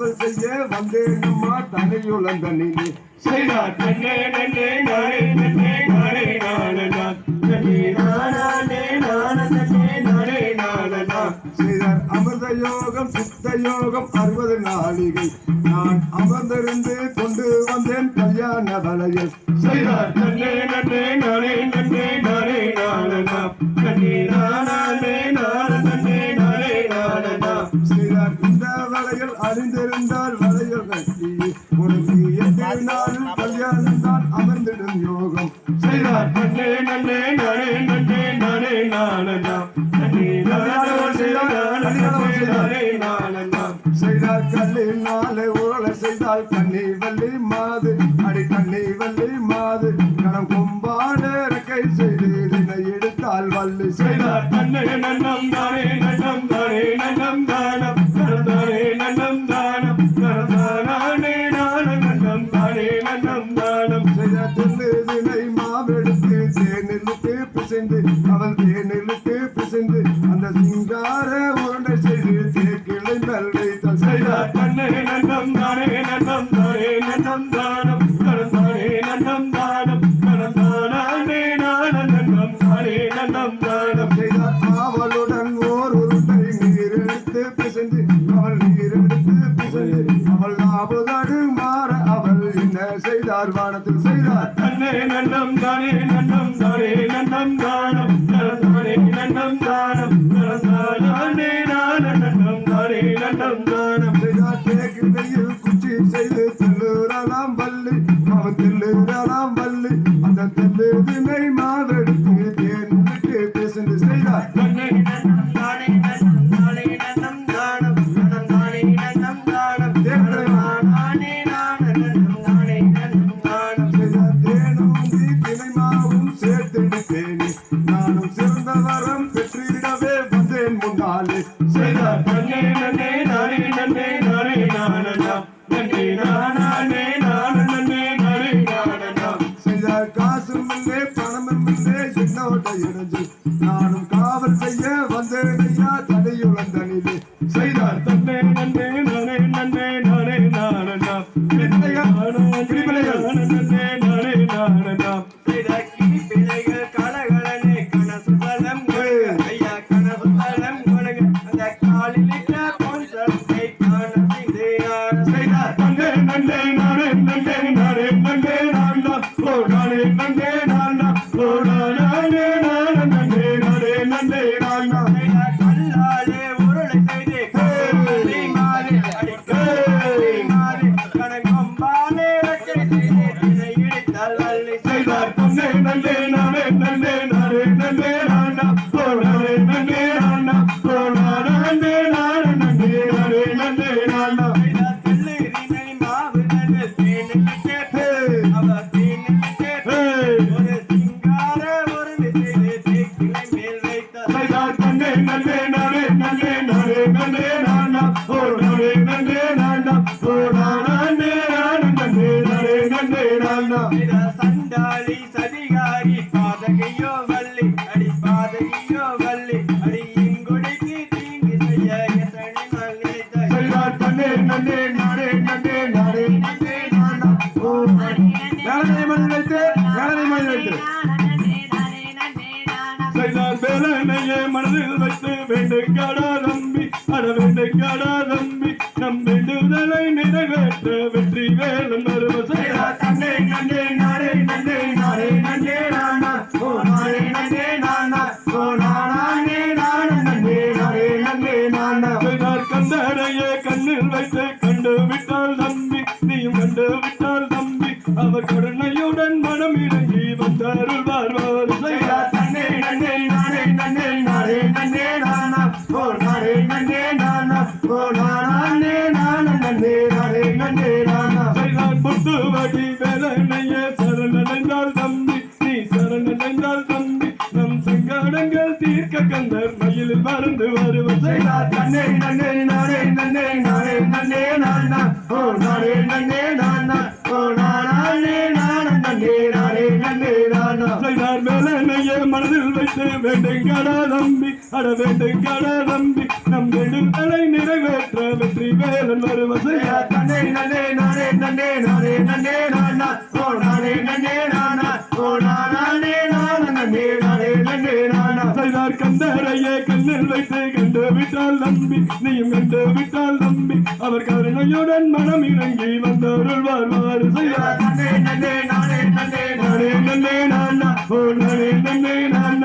காவல் செய்ய வந்தேனம்மா நன்னே நானே செய்தார் அமிர்த யோகம் சித்த யோகம் அறுபது நாளிகை. நான் அமர்ந்திருந்து நாளை உருளை செய்தால் கண்ணி வள்ளி மாது. அடி கண்ணி வள்ளி மாது. கணம் கொம்பான இறக்கை செய்து இதனை எடுத்தால் வள்ளி செய்தார். தன்னை நன்னம் தானே நன்னம் தானே நன்னம் தானம். தானே நன்னம் தானம். தானே நான நன்னம் தானே நன்னம் தானம். செய்த தென்னிதினை மாவெடுத்து தேனிலுக்கு பிசைந்து அவள் தேனிலுக்கு பிசைந்து அந்த சிங்கார உருண்டை செய்து தேக்கிளை நன்னம் தானே நன்னம் தானம் செய்தார் அவளுடன் ஓர் உருண்டை நீர் பிசைந்து அவள் நீர் பிசைந்து அவள் நாபுதடு மாற அவள் என்ன செய்தார்? வானத்தில் செய்தார். நன்னம் தானே நன்னம் தானே நன்னம் தானம் தானே நன்னம் தானம் காவல் செய்ய வந்தேனையா தடையுழந்தனிலே செய்தார். தன்னை நன்னே நானே நன்னே. நானே நானனா நன்னே நானே நன்னே நானே நானனா. செய்த கிளி பிள்ளைகள் கலகலனே கனசு பலம் ஐயா கனசு பலம் அந்த செய்தார். செய்தார் நன்னே செய்தார் தன்னை பாதகையோ வள்ளி அடி பாதகையோ வள்ளி அடி இங்கொடிக்கு தீங்கு செய்ய எத்தனை நினைத்தாய் செய்தார் தன்னே நன்னே நானே நன்னே நானே நன்னே நானா. ஓ வேலனை மணி வைத்து வேலனை மணி வைத்து. செய்தார் வேலனையே மனதில் வைத்து வேண்டுகாடா நம்பி அட வேண்டுகாடா அவர் கருணையுடன் மனம் இறங்கி வந்தாருள்வார். தன்னே நன்னே நானே நன்னே நானே நன்னே நானா? ஓ நானே நன்னே நானா? ஓ நானே நானே? நன்னே நானே நன்னே நானா? செய்தார் புத்து வடி வேலனையே சரணடைந்தால் தம்பி நீ சரணடைந்தால் தம்பி. நம் சங்கடங்கள் தீர்க்க கந்தர் மயிலில் மறந்து வருவர். செய்தார் தன்னே நன்னே நானே நன்னே நானே நன்னே நானா? ஓ நானே நன்னே நானா? மனதில் வைத்து வேண்டுங்கடா நம்பி அட வேண்டுங்கடா நம்பி நம் வேண்டுதலை நிறைவேற்ற வெற்றி வேலன் வருவ செய்ய தன்னே நன்னே நானே நன்னே நானே நன்னே நானா? ஓ நானே நன்னே நானா? ஓ நானே நானா நானே செய்தார் கந்தரையே கண்ணில் வைத்து கண்டு விட்டால் நம்பி நீயும் கண்டு விட்டால் நம்பி. அவர் கருணையுடன் மனம் இறங்கி வந்தருள்வார் வாரு செய்யார் தன்னே நன்னே நானே நன்னே நானே. நன்னே நானா. ஓ நானே நன்னே நானா ஓ நானே.